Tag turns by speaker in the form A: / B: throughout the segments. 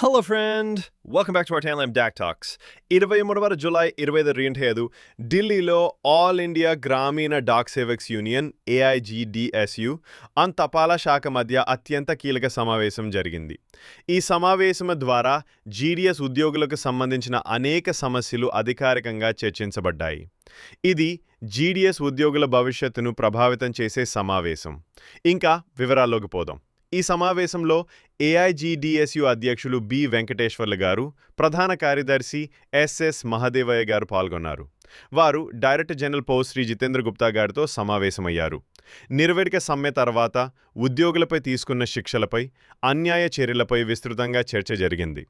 A: Hello friend Welcome back to our Tanlam Dak talks ఇరవై మూడవ జులై ఇరవై ఐదు రెండు ఐదు ఢిల్లీలో all India Gramin Dak Sevaks union AIGDSU అన్ తపాలా శాఖ మధ్య అత్యంత కీలక సమావేశం జరిగింది. ఈ సమావేశం ద్వారా జీడిఎస్ ఉద్యోగులకు సంబంధించిన అనేక సమస్యలు అధికారికంగా చర్చించబడ్డాయి. ఇది జీడిఎస్ ఉద్యోగుల భవిష్యత్తును ప్రభావితం చేసే సమావేశం. ఇంకా వివరాల్లోకి పోదాం. ఈ సమావేశంలో ఏఐజీడిఎస్యు అధ్యక్షులు బి వెంకటేశ్వర్లు గారు ప్రధాన కార్యదర్శి ఎస్ఎస్ మహదేవయ్య గారు పాల్గొన్నారు. వారు director general post Shri Jitendra Gupta గారితో సమావేశమయ్యారు. నిర్వడిక సమ్మె తర్వాత ఉద్యోగులపై తీసుకున్న శిక్షలపై అన్యాయ చర్యలపై విస్తృతంగా చర్చ జరిగింది.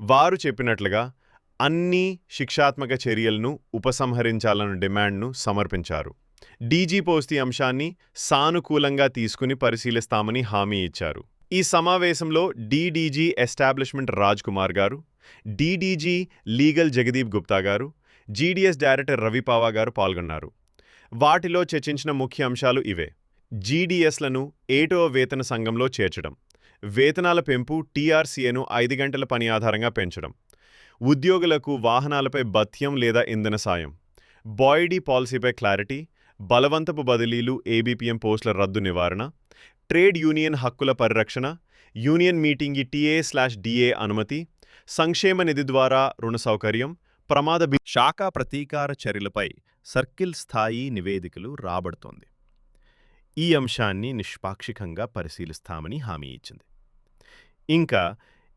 A: వారు చెప్పినట్లుగా అన్ని శిక్షాత్మక చర్యలను ఉపసంహరించాలన్న డిమాండ్ను సమర్పించారు. డీజీ పోస్తి అంశాన్ని సానుకూలంగా తీసుకుని పరిశీలిస్తామని హామీ ఇచ్చారు. ఈ సమావేశంలో డీడీజీ ఎస్టాబ్లిష్మెంట్ రాజ్ కుమార్ గారు డీడీజీ లీగల్ జగదీప్ గుప్తా గారు జీడీఎస్ డైరెక్టర్ రవిపావా గారు పాల్గొన్నారు. వాటిలో చర్చించిన ముఖ్య అంశాలు ఇవే. జీడీఎస్లను ఏటో వేతన సంఘంలో చేర్చడం వేతనాల పెంపు టీఆర్సీఏను ఐదు గంటల పని ఆధారంగా పెంచడం ఉద్యోగులకు వాహనాలపై భత్యం లేదా ఇంధన సాయం బాయిడీ పాలసీపై క్లారిటీ బలవంతపు బదిలీలు ఏబీపీఎం పోస్టుల రద్దు నివారణ ట్రేడ్ యూనియన్ హక్కుల పరిరక్షణ యూనియన్ మీటింగి టీఏ స్లాష్ డిఏ అనుమతి సంక్షేమ నిధి ద్వారా రుణ సౌకర్యం ప్రమాద శాఖ ప్రతీకార చర్యలపై సర్కిల్ స్థాయి నివేదికలు రాబడుతోంది. ఈ అంశాన్ని నిష్పాక్షికంగా పరిశీలిస్తామని హామీ ఇచ్చింది. ఇంకా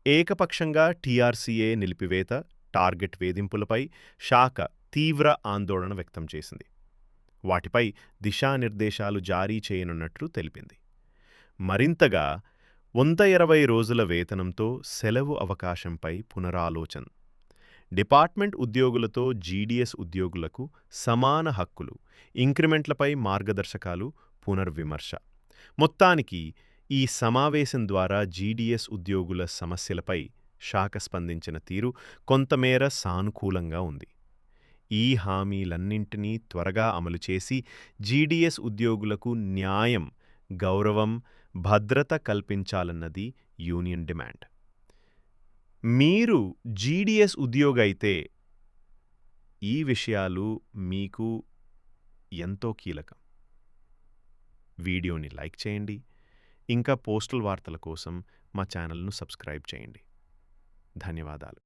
A: ఏకపక్షంగా టీఆర్సీఏ నిలిపివేత టార్గెట్ వేధింపులపై శాఖ తీవ్ర ఆందోళన వ్యక్తం చేసింది. వాటిపై దిశానిర్దేశాలు జారీ చేయనున్నట్లు తెలిపింది. మరింతగా వంద ఇరవై రోజుల వేతనంతో సెలవు అవకాశంపై పునరాలోచన. డిపార్ట్మెంట్ ఉద్యోగులతో జీడీఎస్ ఉద్యోగులకు సమాన హక్కులు ఇంక్రిమెంట్లపై మార్గదర్శకాలు పునర్విమర్శ. మొత్తానికి ఈ సమావేశం ద్వారా జీడీఎస్ ఉద్యోగుల సమస్యలపై శాఖ స్పందించిన తీరు కొంతమేర సానుకూలంగా ఉంది. ఈ హామీలన్నింటినీ త్వరగా అమలు చేసి జీడీఎస్ ఉద్యోగులకు న్యాయం గౌరవం భద్రత కల్పించాలన్నది యూనియన్ డిమాండ్. మీరు జీడీఎస్ ఉద్యోగైతే అయితే ఈ విషయాలు మీకు ఎంతో కీలకం. వీడియోని లైక్ చేయండి. ఇంకా పోస్టల్ వార్తల కోసం మా ఛానల్ను సబ్స్క్రైబ్ చేయండి. ధన్యవాదాలు.